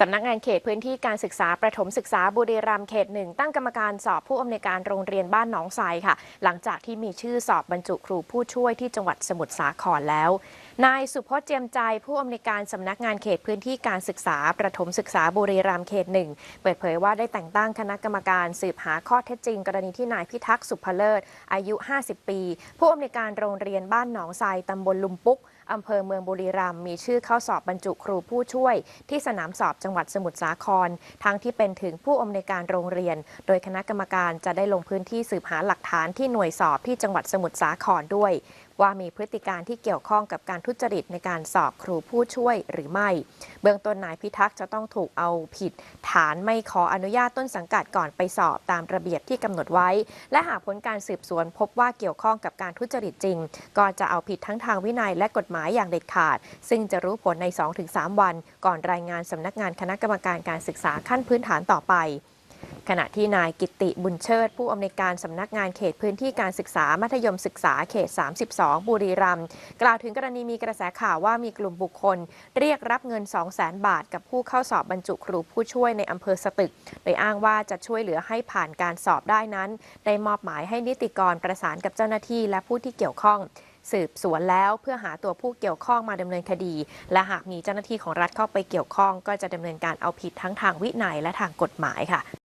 สำนักงานเขตพื้นที่การศึกษาประถมศึกษาบุรีรัมย์เขตหนึ่งตั้งกรรมการสอบผู้อำนวยการโรงเรียนบ้านหนองไทรค่ะ หลังจากที่มีชื่อสอบบรรจุครูผู้ช่วยที่จังหวัดสมุทรสาครแล้ว นายสุพจน์เจียมใจผู้อำนวยการสำนักงานเขตพื้นที่การศึกษา ประถมศึกษาบุรีรัมย์เขตหนึ่งเปิดเผยว่าได้แต่งตั้งคณะกรรมการสืบหาข้อเท็จจริง กรณีที่นายพิทักษ์สุภเลิศ อายุ 50 ปี ผู้อำนวยการโรงเรียนบ้านหนองไทรตำบลลุมปุ๊กอำเภอเมืองบุรีรัมย์มีชื่อเข้าสอบบรรจุครูผู้ช่วย ที่สนามสอบจังหวัดสมุทรสาคร ทั้งที่เป็นถึงผู้อำนวยการโรงเรียน โดยคณะกรรมการจะได้ลงพื้นที่สืบหาหลักฐานที่หน่วยสอบที่จังหวัดสมุทรสาครด้วย ว่ามีพฤติการที่เกี่ยวข้องกับการทุจริตในการสอบครูผู้ช่วยหรือไม่ เบื้องต้นนายพิทักษ์จะต้องถูกเอาผิด ฐานไม่ขออนุญาตต้นสังกัดก่อนไปสอบตามระเบียบที่กำหนดไว้ และหากผลการสืบสวนพบว่าเกี่ยวข้องกับการทุจริตจริง ก็จะเอาผิดทั้งทางวินัยและกฎหมายอย่างเด็ดขาด ซึ่งจะรู้ผลใน 2-3 วัน ก่อนรายงานสำนักงานคณะกรรมการการศึกษาขั้นพื้นฐานต่อไป ขณะที่นายกิติบุญเชิด ผู้อำนวยการสำนักงานเขตพื้นที่การศึกษามัธยมศึกษาเขต 32 บุรีรัมย์กล่าวถึงกรณีมีกระแสข่าวว่ามีกลุ่มบุคคล เรียกรับเงิน 200,000 บาท กับผู้เข้าสอบบรรจุครูผู้ช่วยในอำเภอสตึก โดยอ้างว่าจะช่วยเหลือให้ผ่านการสอบได้นั้น ได้มอบหมายให้นิติกรประสานกับเจ้าหน้าที่และผู้ที่เกี่ยวข้องสืบสวนแล้วเพื่อหาตัวผู้เกี่ยวข้องมาดำเนินคดี และหากมีเจ้าหน้าที่ของรัฐเข้าไปเกี่ยวข้อง ก็จะดำเนินการเอาผิดทั้งทางวินัยและทางกฎหมายค่ะ